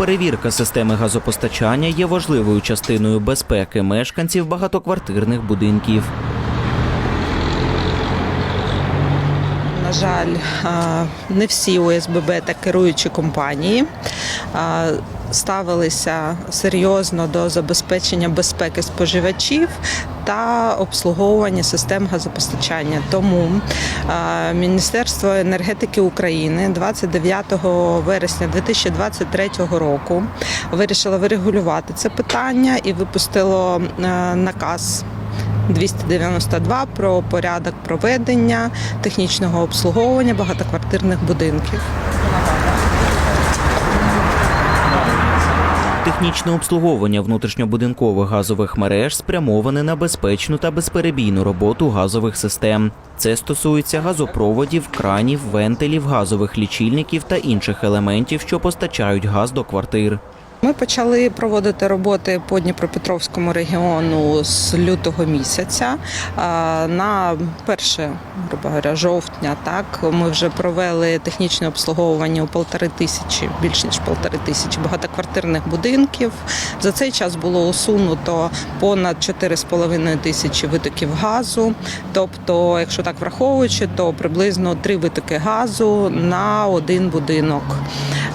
Перевірка системи газопостачання є важливою частиною безпеки мешканців багатоквартирних будинків. На жаль, не всі ОСББ та керуючі компанії ставилися серйозно до забезпечення безпеки споживачів та обслуговування систем газопостачання. Тому Міністерство енергетики України 29 вересня 2023 року вирішило врегулювати це питання і випустило а, наказ 292 про порядок проведення технічного обслуговування багатоквартирних будинків. Технічне обслуговування внутрішньобудинкових газових мереж спрямоване на безпечну та безперебійну роботу газових систем. Це стосується газопроводів, кранів, вентилів, газових лічильників та інших елементів, що постачають газ до квартир. Ми почали проводити роботи по Дніпропетровському регіону з лютого місяця. На 1 грубо говоря, жовтня так ми вже провели технічне обслуговування у полтори тисячі, більш ніж полтори тисячі багатоквартирних будинків. За цей час було усунуто понад 4,5 тисячі витоків газу. Тобто, якщо так враховуючи, то приблизно три витоки газу на один будинок.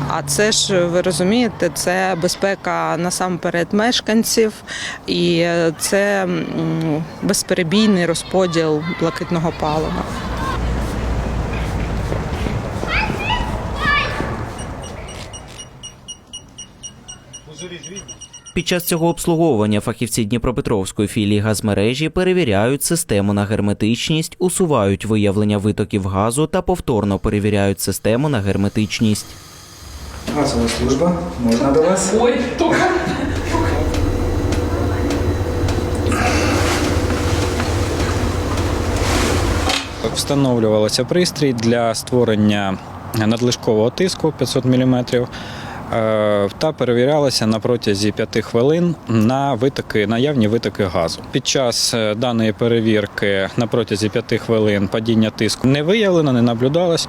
А це ж ви розумієте, це безпека насамперед мешканців, і це безперебійний розподіл блакитного палива. Під час цього обслуговування фахівці Дніпропетровської філії газмережі перевіряють систему на герметичність, усувають виявлення витоків газу та повторно перевіряють систему на герметичність. Газова служба, можна до вас? Ой, только. Встановлювалося пристрій для створення надлишкового тиску 500 мм та перевірялося на протязі 5 хвилин на витоки, наявні витоки газу. Під час е, даної перевірки на протязі 5 хвилин падіння тиску не виявлено, не наблюдалось,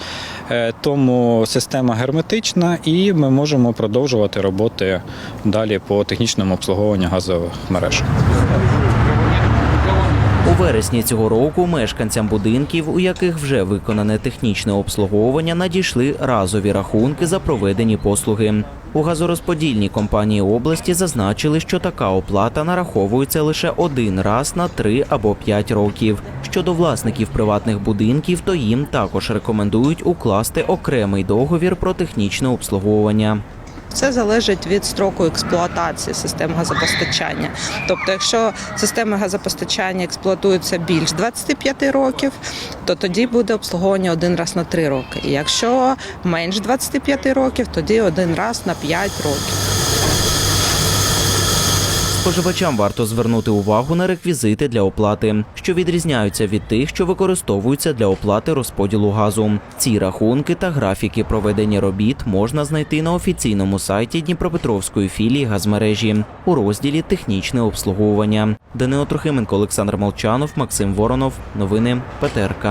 е, тому система герметична і ми можемо продовжувати роботи далі по технічному обслуговуванню газових мереж. Вересні цього року мешканцям будинків, у яких вже виконане технічне обслуговування, надійшли разові рахунки за проведені послуги. У газорозподільній компанії області зазначили, що така оплата нараховується лише один раз на три або п'ять років. Щодо власників приватних будинків, то їм також рекомендують укласти окремий договір про технічне обслуговування. Це залежить від строку експлуатації систем газопостачання. Тобто, якщо системи газопостачання експлуатуються більш 25 років, то тоді буде обслуговування один раз на 3 роки. І якщо менш 25 років, тоді один раз на 5 років. Споживачам варто звернути увагу на реквізити для оплати, що відрізняються від тих, що використовуються для оплати розподілу газу. Ці рахунки та графіки проведення робіт можна знайти на офіційному сайті Дніпропетровської філії газмережі у розділі Технічне обслуговування. Данило Трохименко, Олександр Молчанов, Максим Воронов. Новини ПТРК.